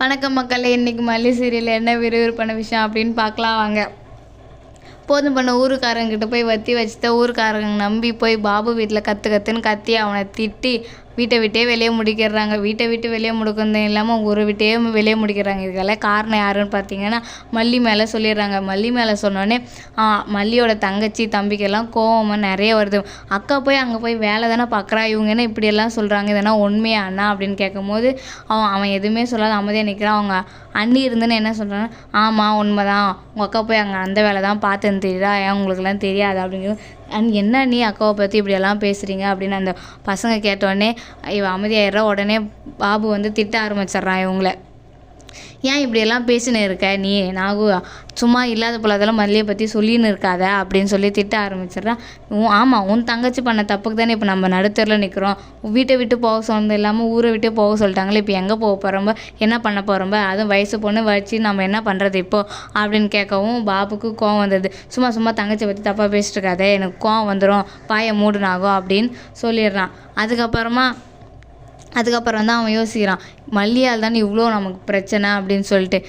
வணக்கம் மக்களே இன்றைக்கி மல்லி சீரியல் என்ன விறுவிறுப்பான விஷயம் அப்படின்னு பார்க்கலாம் வாங்க. போதும் பண்ண ஊருக்காரங்கிட்ட போய் வத்தி வச்சுட்டு ஊருக்காரங்க நம்பி போய் பாபு வீட்டில் கற்று கற்றுன்னு கத்தி அவனை திட்டி வீட்டை விட்டே வெளியே முடிக்கிறாங்க. வீட்டை விட்டு வெளியே முடுக்கிறது இல்லாமல் ஊரை விட்டே வெளியே முடிக்கிறாங்க. இதுக்கெல்லாம் காரணம் யாருன்னு பார்த்தீங்கன்னா மல்லி மேலே சொல்லிடுறாங்க. மல்லி மேலே சொன்னோடனே மல்லியோட தங்கச்சி தம்பிக்கெல்லாம் கோவமாக நிறைய வருது. அக்கா போய் அங்கே போய் வேலை தானே பார்க்குறா? இவங்க என்ன இப்படியெல்லாம் சொல்கிறாங்க இதெல்லாம் உண்மையா அண்ணா? அப்படின்னு கேட்கும்போது அவன் அவன் எதுவுமே சொல்லாத அமைதியாக நிற்கிறான் அவங்க அண்ணி இருந்துன்னு என்ன சொல்கிறான்னா ஆமாம் உண்மை தான் உங்கள் அக்கா போய் அங்கே அந்த வேலை தான் பார்த்துன்னு தெரியுதா? ஏன் உங்களுக்குலாம் தெரியாது? அப்படிங்கிறது அண்ட் என்ன நீ அக்காவை பற்றி இப்படியெல்லாம் பேசுகிறீங்க அப்படின்னு அந்த பசங்க கேட்டோடனே இவன் அமைதியாயிடுறா. உடனே பாபு வந்து திட்ட ஆரம்பிச்சிட்றான் இவங்கள. ஏன் இப்படியெல்லாம் பேசின்னு இருக்க? நீ நாகு சும்மா இல்லாத போலாதெல்லாம் மல்லியை பற்றி சொல்லின்னு இருக்காத அப்படின்னு சொல்லி திட்ட ஆரம்பிச்சிடுறான் உன் ஆமாம் உன் தங்கச்சி பண்ண தப்புக்கு தானே இப்போ நம்ம நடுத்தரில் நிற்கிறோம் வீட்டை விட்டு போக சொன்னது இல்லாமல் ஊரை விட்டு போக சொல்லிட்டாங்களே இப்போ எங்கே போக போகிறோம்ப என்ன பண்ண போகிறோம்ப அதுவும் வயசு பொண்ணு வச்சு நம்ம என்ன பண்ணுறது இப்போ? அப்படின்னு கேட்கவும் பாபுக்கு கோவம் வந்தது. சும்மா சும்மா தங்கச்சி பற்றி தப்பாக பேசிட்டு இருக்காதே எனக்கு கோவம் வந்துடும் பாயை மூடுனாகும் அப்படின்னு சொல்லிடுறான். அதுக்கப்புறமா அதுக்கப்புறம் தான் அவன் யோசிக்கிறான் மல்லியால் தானே இவ்வளோ நமக்கு பிரச்சனை அப்படின்னு சொல்லிட்டு.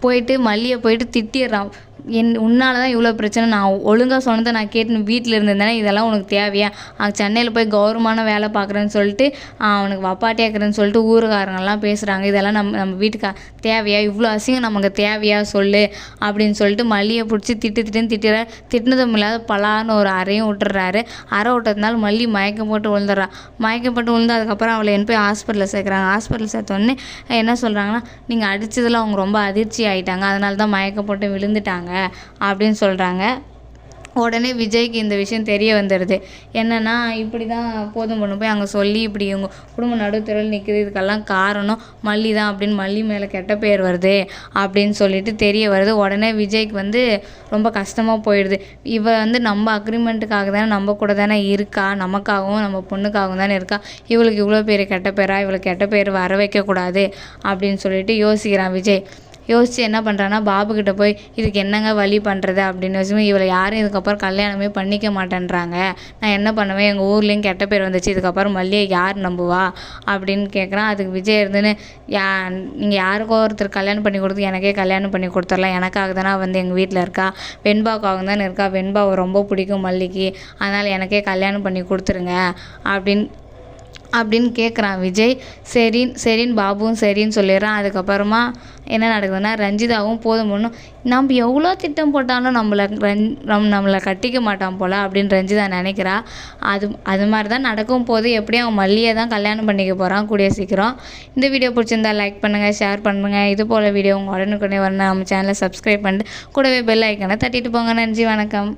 போயிட்டு மல்லியை போயிட்டு திட்டிடுறான். என் உன்னால் தான் இவ்வளோ பிரச்சனை. நான் ஒழுங்காக சொன்னதை நான் கேட்டு வீட்டில் இருந்திருந்தேனே இதெல்லாம் உனக்கு தேவையா? அங்கே சென்னையில் போய் கௌரவமான வேலை பார்க்குறேன்னு சொல்லிட்டு அவனுக்கு வப்பாட்டியாக்குறேன்னு சொல்லிட்டு ஊருக்காரங்கெல்லாம் பேசுகிறாங்க இதெல்லாம் நம்ம நம்ம வீட்டுக்கா தேவையா? இவ்வளோ அசிங்கம் நமக்கு தேவையா? சொல்லு. அப்படின்னு சொல்லிட்டு மல்லியை பிடிச்சி திட்டு திட்டுன்னு திட்டுற திட்டினதும் இல்லாத பலான்னு ஒரு அறையும் விட்டுறாரு. அறை விட்டதுனால மல்லி மயக்கம் போட்டு விழுந்துடுறா. மயக்கம் போட்டு விழுந்து அதுக்கப்புறம் அவளை என்ன போய் ஹாஸ்பிட்டலில் சேர்க்குறாங்க. ஹாஸ்பிட்டல் சேர்த்தோடனே என்ன சொல்கிறாங்கன்னா நீங்கள் அடித்ததில் அவங்க ரொம்ப அதிர்ச்சி ஆகிட்டாங்க அதனால தான் மயக்கம் போட்டு விழுந்துட்டாங்க. அப்படின்னு சொல்கிறாங்க உடனே விஜய்க்கு இந்த விஷயம் தெரிய வந்துடுது என்னென்னா இப்படி தான் போதும் பொண்ணு போய் அங்கே சொல்லி இப்படி இவங்க குடும்ப நடுத்தரில் நிற்கிறது இதுக்கெல்லாம் காரணம் மல்லி தான் அப்படின்னு மல்லி மேலே கெட்ட பேர் வருது அப்படின்னு சொல்லிட்டு தெரிய வருது. உடனே விஜய்க்கு வந்து ரொம்ப கஷ்டமாக போயிடுது. இவ வந்து நம்ம அக்ரிமெண்ட்டுக்காக தானே நம்ம கூட தானே இருக்கா? நமக்காகவும் நம்ம பொண்ணுக்காகவும் தானே இருக்கா? இவளுக்கு இவ்வளோ பேர் கெட்ட பேரா? இவளுக்கு கெட்ட பேர் வர வைக்கக்கூடாது அப்படின்னு சொல்லிட்டு யோசிக்கிறான் விஜய். யோசித்து என்ன பண்ணுறான்னா பாபுக்கிட்ட போய் இதுக்கு என்னங்க வழி பண்ணுறது அப்படின்னு யோசிச்சு இவளை யாரும் இதுக்கப்புறம் கல்யாணமே பண்ணிக்க மாட்டேன்றாங்க. நான் என்ன பண்ணுவேன்? எங்கள் ஊர்லேயும் கெட்ட பேர் வந்துச்சு. இதுக்கப்புறம் மல்லியை யார் நம்புவா? அப்படின்னு கேட்குறான் அதுக்கு விஜய் இருந்துன்னு யா நீங்கள் யாருக்கோ ஒருத்தர் கல்யாணம் பண்ணி கொடுத்து எனக்கே கல்யாணம் பண்ணி கொடுத்துடலாம் எனக்காக தானே வந்து எங்கள் வீட்டில் இருக்கா? வெண்பாவுக்காக தானே இருக்கா? வெண்பாவை ரொம்ப பிடிக்கும் மல்லிக்கு. அதனால் எனக்கே கல்யாணம் பண்ணி கொடுத்துருங்க. அப்படின்னு அப்படின்னு கேட்குறான் விஜய். சரின்னு சரின்னு பாபுவும் சரின்னு சொல்லிடுறான். அதுக்கப்புறமா என்ன நடக்குதுன்னா ரஞ்சிதாவும் போதும் பொண்ணும் நம்ம எவ்வளோ திட்டம் போட்டாலும் நம்மளை ரன் நம் நம்மளை கட்டிக்க மாட்டான் போல் அப்படின்னு ரஞ்சிதா நினைக்கிறா. அது அது மாதிரி தான் நடக்கும் போது எப்படியும் அவன் மல்லியை தான் கல்யாணம் பண்ணிக்க போகிறான் கூடிய சீக்கிரம். இந்த வீடியோ பிடிச்சிருந்தா லைக் பண்ணுங்கள் ஷேர் பண்ணுங்கள் இது போல் வீடியோ உங்கள் உடனுக்குடனே வரணும். நம்ம சேனலை சப்ஸ்கிரைப் பண்ணிட்டு கூடவே பெல் ஐக்கனை தட்டிட்டு போங்க நன்றி வணக்கம்.